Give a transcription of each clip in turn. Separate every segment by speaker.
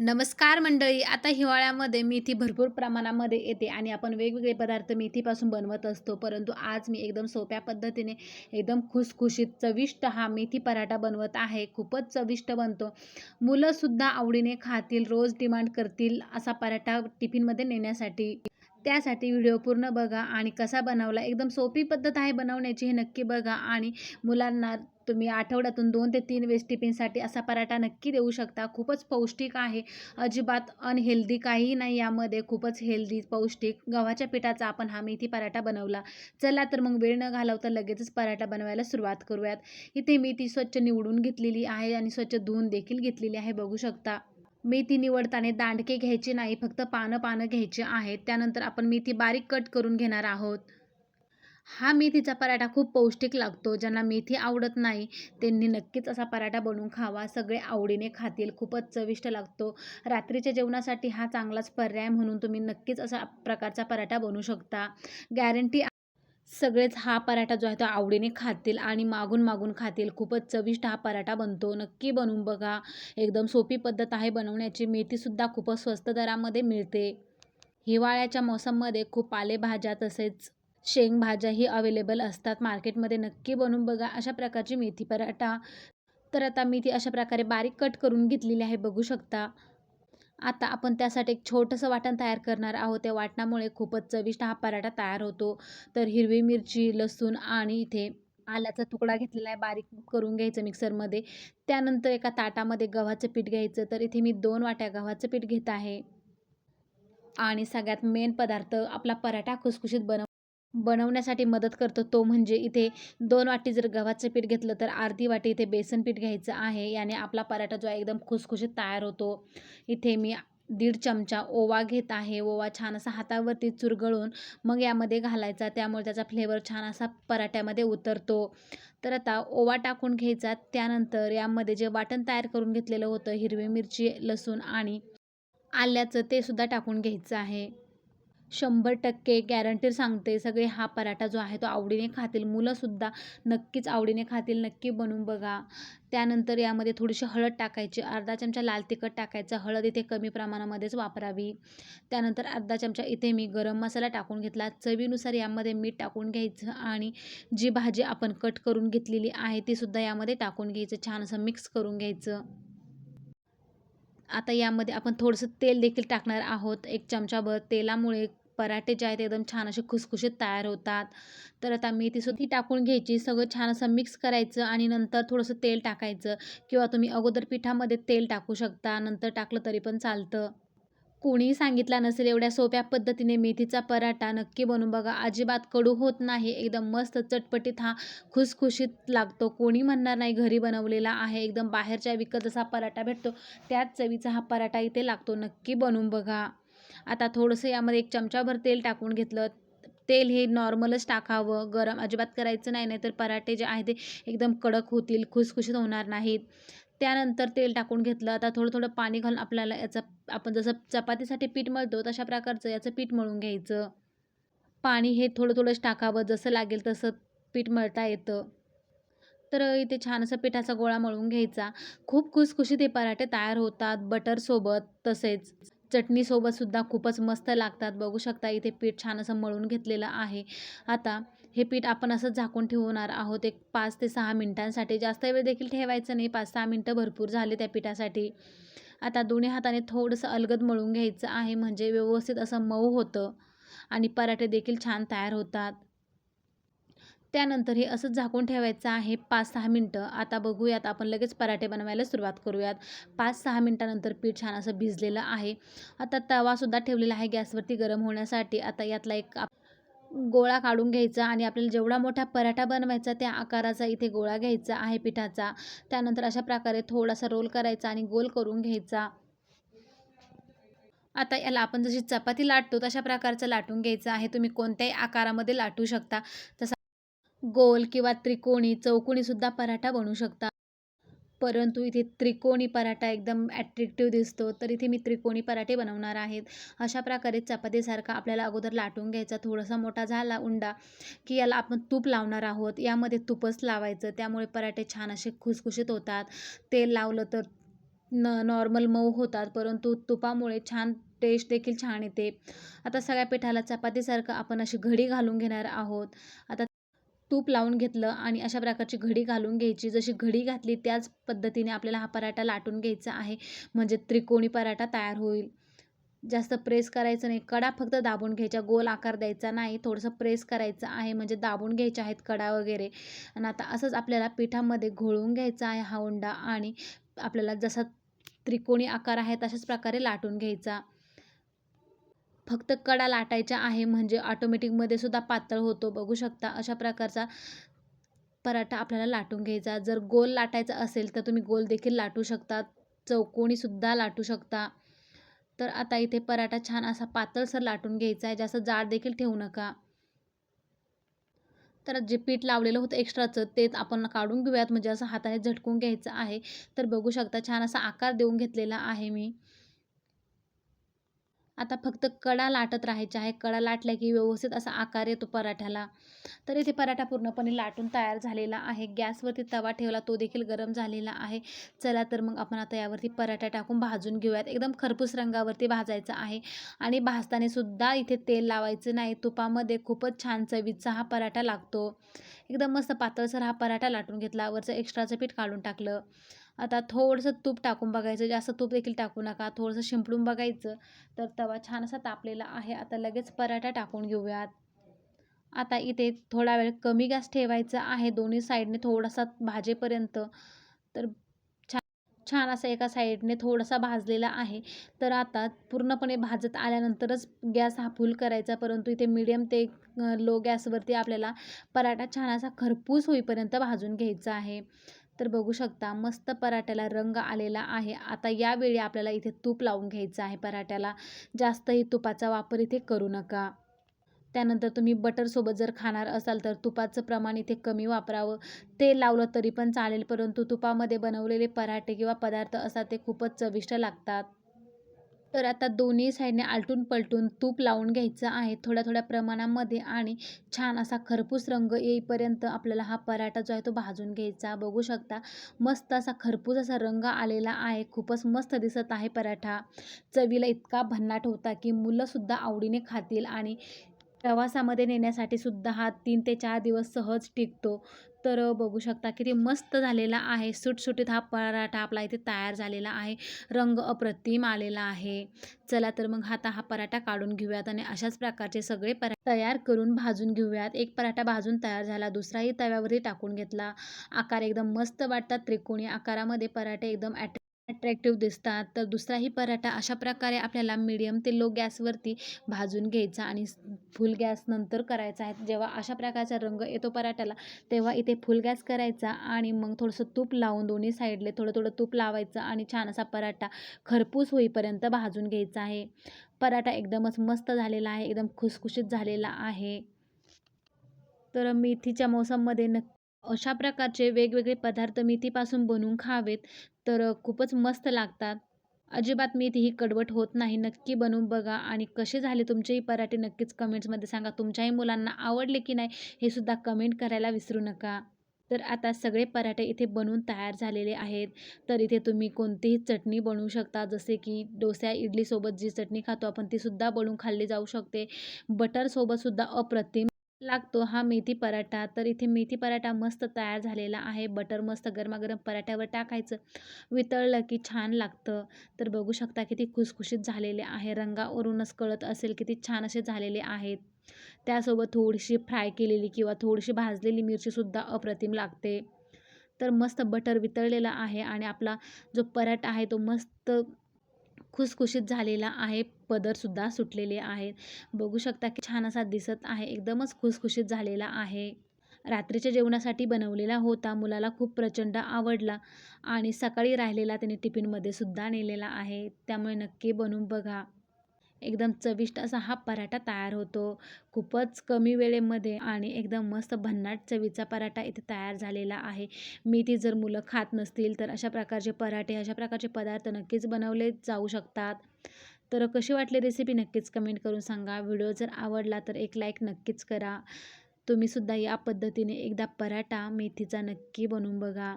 Speaker 1: नमस्कार मंडळी आता हिवाळ्यामध्ये मेथी भरपूर प्रमाणामध्ये येते आणि आपण वेगवेगळे पदार्थ मेथीपासून बनवत असतो. परंतु आज मी एकदम सोप्या पद्धतीने एकदम खुसखुशीत चविष्ट हा मेथी पराठा बनवत आहे. खूपच चविष्ट बनतो. मुलंसुद्धा आवडीने खातील रोज डिमांड करतील असा पराठा टिफिनमध्ये नेण्यासाठी. त्यासाठी व्हिडिओ पूर्ण बघा आणि कसा बनवला एकदम सोपी पद्धत आहे बनवण्याची हे नक्की बघा आणि मुलांना तुम्ही आठवड्यातून दोन ते तीन वेळेस टिफिनसाठी असा पराठा नक्की देऊ शकता. खूपच पौष्टिक आहे. अजिबात अनहेल्दी काहीही नाही यामध्ये. खूपच हेल्दी पौष्टिक. गव्हाच्या पिठाचा आपण हा मेथी पराठा बनवला. चला तर मग वेळ न घालवता लगेचच पराठा बनवायला सुरुवात करूयात. इथे मेथी स्वच्छ निवडून घेतलेली आहे आणि स्वच्छ धुवून देखील घेतलेली आहे बघू शकता. मेथी निवडताना दांडके घ्यायचे नाही फक्त पानं पानं घ्यायचे आहेत. त्यानंतर आपण मेथी बारीक कट करून घेणार आहोत. हा मेथीचा पराठा खूप पौष्टिक लागतो ज्यांना मेथी आवडत नाही त्यांनी नक्कीच असा पराठा बनवून खावा. सगळे आवडीने खातील खूपच चविष्ट लागतो. रात्रीच्या जेवणासाठी हा चांगलाच पर्याय म्हणून तुम्ही नक्कीच असा प्रकारचा पराठा बनवू शकता. गॅरंटी सगळेच हा पराठा जो आहे तो आवडीने खातील आणि मागून मागून खातील. खूपच चविष्ट हा पराठा बनतो. नक्की बनवून बघा. एकदम सोपी पद्धत आहे बनवण्याची. मेथीसुद्धा खूपच स्वस्त दरामध्ये मिळते. हिवाळ्याच्या मोसममध्ये खूप पालेभाज्या तसेच शेंगभाज्याही अवेलेबल असतात. मार्केटमध्ये नक्की बनवून बघा. अशा प्रकारची मेथी पराठा. तर आता मी ती अशा प्रकारे बारीक कट करून घेतलेली आहे. बघू शकता. आता आपण त्यासाठी एक छोटंसं वाटण तयार करणार आहोत. त्या वाटणामुळे खूपच चविष्ट हा पराठा तयार होतो. तर हिरवी मिरची लसूण आणि इथे आल्याचा तुकडा घेतलेला आहे. बारीक करून घ्यायचं मिक्सरमध्ये त्यानंतर एका ताटामध्ये गव्हाचं पीठ घ्यायचं. तर इथे मी दोन वाट्या गव्हाचं पीठ घेत आहे. आणि सगळ्यात मेन पदार्थ आपला पराठा खुसखुशीत बनव बनवण्यासाठी मदत करतो. तो म्हणजे इथे दोन वाटी जर गव्हाचं पीठ घेतलं तर अर्धी वाटी इथे बेसन पीठ घ्यायचं आहे. याने आपला पराठा जो आहे एकदम खुसखुशीत तयार होतो. इथे मी दीड चमचा ओवा घेत आहे. ओवा छान असा हातावरती चुरगळून मग यामध्ये घालायचा. त्यामुळे त्याचा फ्लेवर छान असा पराठ्यामध्ये उतरतो. तर आता ओवा टाकून घ्यायचा. त्यानंतर यामध्ये जे वाटण तयार करून घेतलेलं होतं हिरवी मिरची लसूण आणि आल्याचं ते सुद्धा टाकून घ्यायचं आहे. शंभर टक्के गॅरंटी सांगते. सगळे हा पराठा जो आहे तो आवडीने खातील. मुलंसुद्धा नक्कीच आवडीने खातील. नक्की बनवून बघा. त्यानंतर यामध्ये थोडीशी हळद टाकायची. अर्धा चमचा लाल तिखट टाकायचं. हळद इथे कमी प्रमाणामध्येच वापरावी. त्यानंतर अर्धा चमचा इथे मी गरम मसाला टाकून घेतला. चवीनुसार यामध्ये मीठ टाकून घ्यायचं आणि जी भाजी आपण कट करून घेतलेली आहे तीसुद्धा यामध्ये टाकून घ्यायचं. छान असं मिक्स करून घ्यायचं. आता यामध्ये आपण थोडंसं तेल देखील टाकणार आहोत. एक चमचाभर तेलामुळे पराठे जे आहेत एकदम छान असे खुसखुशीत तयार होतात. तर आता मेथी सुद्धा टाकून घ्यायची सगळं छान असं मिक्स करायचं आणि नंतर थोडंसं तेल टाकायचं किंवा तुम्ही अगोदर पिठामध्ये तेल टाकू शकता नंतर टाकलं तरी पण चालतं. कोणीही सांगितला नसेल एवढ्या सोप्या पद्धतीने मेथीचा पराठा नक्की बनवून बघा. अजिबात कडू होत नाही एकदम मस्त चटपटीत हा खुसखुशीत लागतो. कोणी म्हणणार नाही घरी बनवलेला आहे एकदम बाहेरच्या विकत जसा पराठा भेटतो त्याच चवीचा हा पराठा इथे लागतो. नक्की बनवून बघा. आता थोडंसं यामध्ये एक चमचाभर तेल टाकून घेतलं. तेल हे नॉर्मलच टाकावं. गरम अजिबात करायचं नाही नाही तर पराठे जे आहे ते एकदम कडक होतील खुसखुशीत होणार नाहीत. त्यानंतर तेल टाकून घेतलं. आता थोडं थोडं पाणी घालून आपल्याला याचं आपण जसं चपातीसाठी पीठ मळतो तशा प्रकारचं याचं पीठ मळून घ्यायचं. पाणी हे थोडं थोडंच टाकावं जसं लागेल तसं पीठ मळता येतं. तर इथे छान असं पिठाचा गोळा मळून घ्यायचा. खूप खुसखुशीत हे पराठे तयार होतात बटरसोबत तसेच. चटणीसोबतसुद्धा खूपच मस्त लागतात. बघू शकता इथे पीठ छान असं मळून घेतलेलं आहे. आता हे पीठ आपण असं झाकून ठेवणार आहोत. एक पाच ते सहा मिनटांसाठी. जास्त वेळ देखील ठेवायचं नाही. पाच सहा मिनटं भरपूर झाले त्या पिठासाठी. आता दोन्ही हाताने थोडंसं अलगद मळून घ्यायचं आहे. म्हणजे व्यवस्थित असं मऊ होतं. आणि पराठे देखील छान तयार होतात. त्यानंतर हे असंच झाकून ठेवायचं आहे पाच सहा मिनटं. आता बघूयात आपण लगेच पराठे बनवायला सुरुवात करूयात. पाच सहा मिनटानंतर पीठ छान असं भिजलेलं आहे. आता तवासुद्धा ठेवलेला आहे गॅसवरती गरम होण्यासाठी. आता यातला एक गोळा काढून घ्यायचा आणि आपल्याला जेवढा मोठा पराठा बनवायचा त्या आकाराचा इथे गोळा घ्यायचा आहे पिठाचा. त्यानंतर अशा प्रकारे थोडासा रोल करायचा आणि गोल करून घ्यायचा. आता याला आपण जशी चपाती लाटतो तशा प्रकारचं लाटून घ्यायचं आहे. तुम्ही कोणत्याही आकारामध्ये लाटू शकता. तसा गोल किंवा त्रिकोणी चौकोनीसुद्धा पराठा बनवू शकता. परंतु इथे त्रिकोणी पराठा एकदम ॲट्रॅक्टिव्ह दिसतो. तर इथे मी त्रिकोणी पराठे बनवणार आहेत. अशा प्रकारे चपातीसारखा आपल्याला अगोदर लाटून घ्यायचा थोडासा मोठा झाला उंडा की याला आपण तूप लावणार आहोत. यामध्ये तूपच लावायचं. त्यामुळे पराठे छान असे खुसखुशीत होतात. तेल लावलं तर न नॉर्मल मऊ होतात. परंतु तुपामुळे छान टेस्ट देखील छान येते. आता सगळ्या पिठाला चपातीसारखं आपण अशी घडी घालून घेणार आहोत. आता तूप लावून घेतलं आणि अशा प्रकारची घडी घालून घ्यायची. जशी घडी घातली त्याच पद्धतीने आपल्याला हा पराठा लाटून घ्यायचा आहे. म्हणजे त्रिकोणी पराठा तयार होईल. जास्त प्रेस करायचं नाही. कडा फक्त दाबून घ्यायच्या. गोल आकार द्यायचा नाही. थोडंसं प्रेस करायचं आहे. म्हणजे दाबून घ्यायचे आहेत कडा वगैरे. आणि आता असंच आपल्याला पिठामध्ये घोळून घ्यायचा आहे हा उंडा आणि आपल्याला जसा त्रिकोणी आकार आहे तशाच प्रकारे लाटून घ्यायचा. फक्त कडा लाटायच्या आहे म्हणजे ऑटोमॅटिकमध्ये सुद्धा पातळ होतो. बघू शकता अशा प्रकारचा पराठा आपल्याला लाटून घ्यायचा. जर गोल लाटायचा असेल तर तुम्ही गोल देखील लाटू शकता. चौकोनीसुद्धा लाटू शकता. तर आता इथे पराठा छान असा पातळसर लाटून घ्यायचा आहे. जास्त जाड देखील ठेवू नका. तर जे पीठ लावलेलं होतं एक्स्ट्राचं ते आपण काढून घेऊयात. म्हणजे असं हाताने झटकून घ्यायचं आहे. तर बघू शकता छान असा आकार देऊन घेतलेला आहे मी. आता फक्त कडा लाटत राहायचे आहे. कडा लाटल्या की व्यवस्थित असा आकार येतो पराठ्याला. तर इथे पराठा पूर्णपणे लाटून तयार झालेला आहे. गॅसवरती तवा ठेवला तो देखील गरम झालेला आहे. चला तर मग आपण आता यावरती पराठा टाकून भाजून घेऊयात. एकदम खरपूस रंगावरती भाजायचा आहे. आणि भाजताना सुद्धा इथे तेल लावायचं नाही. तुपामध्ये खूपच छान चवीचा हा पराठा लागतो. एकदम मस्त पातळसर हा पराठा लाटून घेतला. वरचं एक्स्ट्राचं पीठ काढून टाकलं. आता थोडंसं तूप टाकून बघायचं जास्त तूप देखील टाकू नका थोडंसं शिंपडून बघायचं तर तवा छान असा तापलेला आहे. आता लगेच पराठा टाकून घेऊयात. आता इथे थोडा वेळ कमी गॅस ठेवायचा आहे दोन्ही साईडने थोडासा भाजेपर्यंत. तर छान छान असा एका साईडने थोडासा भाजलेला आहे. तर आता पूर्णपणे भाजत आल्यानंतरच गॅस हा फुल करायचा परंतु इथे मीडियम ते लो गॅसवरती आपल्याला पराठा छान असा खरपूस होईपर्यंत भाजून घ्यायचा आहे. तर बघू शकता मस्त पराठ्याला रंग आलेला आहे. आता यावेळी आपल्याला इथे तूप लावून घ्यायचं आहे पराठ्याला. जास्तही तुपाचा वापर इथे करू नका. त्यानंतर तुम्ही बटरसोबत जर खाणार असाल तर तुपाचं प्रमाण इथे कमी वापरावं. तेल लावलं तरी पण चालेल परंतु तुपामध्ये बनवलेले पराठे किंवा पदार्थ असतात ते खूपच चविष्ट लागतात. तर आता दोन्ही साईडने आलटून पलटून तूप लावून घ्यायचं आहे थोड्या थोड्या प्रमाणामध्ये आणि छान असा खरपूस रंग येईपर्यंत आपल्याला हा पराठा जो आहे तो भाजून घ्यायचा. बघू शकता मस्त असा खरपूस असा रंग आलेला आहे. खूपच मस्त दिसत आहे पराठा. चवीला इतका भन्नाट होता की मुलंसुद्धा आवडीने खातील आणि प्रवासामध्ये नेण्यासाठी सुद्धा हा तीन ते चार दिवस सहज टिकतो. तर बघू शकता किती मस्त झालेला आहे. सुटसुटीत हा पराठा आपला इथे तयार झालेला आहे. रंग अप्रतिम आलेला आहे. चला तर मग आता हा पराठा काढून घेऊयात आणि अशाच प्रकारचे सगळे परा तयार करून भाजून घेऊयात. एक पराठा भाजून तयार झाला दुसराही तव्यावरती टाकून घेतला. आकार एकदम मस्त वाटतात त्रिकोणी आकारामध्ये. पराठे एकदम ॲट अट्रॅक्टिव्ह दिसतात. तर दुसराही पराठा अशा प्रकारे आपल्याला मीडियम ते लो गॅसवरती भाजून घ्यायचा आणि फुल गॅस नंतर करायचा आहे. जेव्हा अशा प्रकारचा रंग येतो पराठ्याला तेव्हा इथे फुल गॅस करायचा आणि मग थोडंसं तूप लावून दोन्ही साईडले थोडं थोडं तूप लावायचं आणि छान असा पराठा खरपूस होईपर्यंत भाजून घ्यायचा आहे. पराठा एकदमच मस्त झालेला आहे एकदम खुसखुशीत झालेला आहे. तर मेथीच्या मोसममध्ये नक्की अशा प्रकारचे वेगवेगळे पदार्थ मेथीपासून बनवून खावेत तर खूपच मस्त लागतात. अजिबात मेथी ही कडवट होत नाही. नक्की बनवून बघा. आणि कसे झाले तुमचेही पराठे नक्कीच कमेंट्समध्ये सांगा. तुमच्याही मुलांना आवडले की नाही हे सुद्धा कमेंट करायला विसरू नका. तर आता सगळे पराठे इथे बनवून तयार झालेले आहेत. तर इथे तुम्ही कोणतीही चटणी बनवू शकता. जसे की डोसा इडलीसोबत जी चटणी खातो आपण तीसुद्धा बनवून खाल्ली जाऊ शकते. बटरसोबतसुद्धा अप्रतिम लागतो हा मेथी पराठा. तर इथे मेथी पराठा मस्त तयार झालेला आहे. बटर मस्त गरमागरम पराठ्यावर टाकायचं. वितळलं की छान लागतं. तर बघू शकता किती खुसखुशीत झालेले आहे. रंगावरूनच कळत असेल किती छान असे झालेले आहेत. त्यासोबत थोडीशी फ्राय केलेली किंवा थोडीशी भाजलेली मिरचीसुद्धा अप्रतिम लागते. तर मस्त बटर वितळलेला आहे आणि आपला जो पराठा आहे तो मस्त खुसखुशीत झालेला आहे. पदरसुद्धा सुटलेले आहेत. बघू शकता की छान असा दिसत आहे. एकदमच खुसखुशीत झालेला आहे. रात्रीच्या जेवणासाठी बनवलेला होता. मुलाला खूप प्रचंड आवडला आणि सकाळी राहिलेला त्याने टिफिनमध्ये सुद्धा नेलेला आहे. त्यामुळे नक्की बनवून बघा. एकदम चविष्ट असा हा पराठा तयार होतो. खूपच कमी वेळेमध्ये आणि एकदम मस्त भन्नाट चवीचा पराठा इथे तयार झालेला आहे. मेथी जर मुलं खात नसतील तर अशा प्रकारचे पराठे अशा प्रकारचे पदार्थ नक्कीच बनवले जाऊ शकतात. तर कशी वाटली रेसिपी नक्कीच कमेंट करून सांगा. व्हिडिओ जर आवडला तर एक लाईक नक्कीच करा. तुम्हीसुद्धा या पद्धतीने एकदा पराठा मेथीचा नक्की बनवून बघा.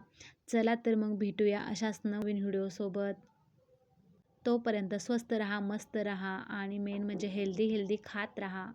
Speaker 1: चला तर मग भेटूया अशाच नवीन व्हिडिओसोबत तोपर्यंत स्वस्त रहा मस्त रहा आणि मेन म्हणजे हेल्दी हेल्दी खात रहा.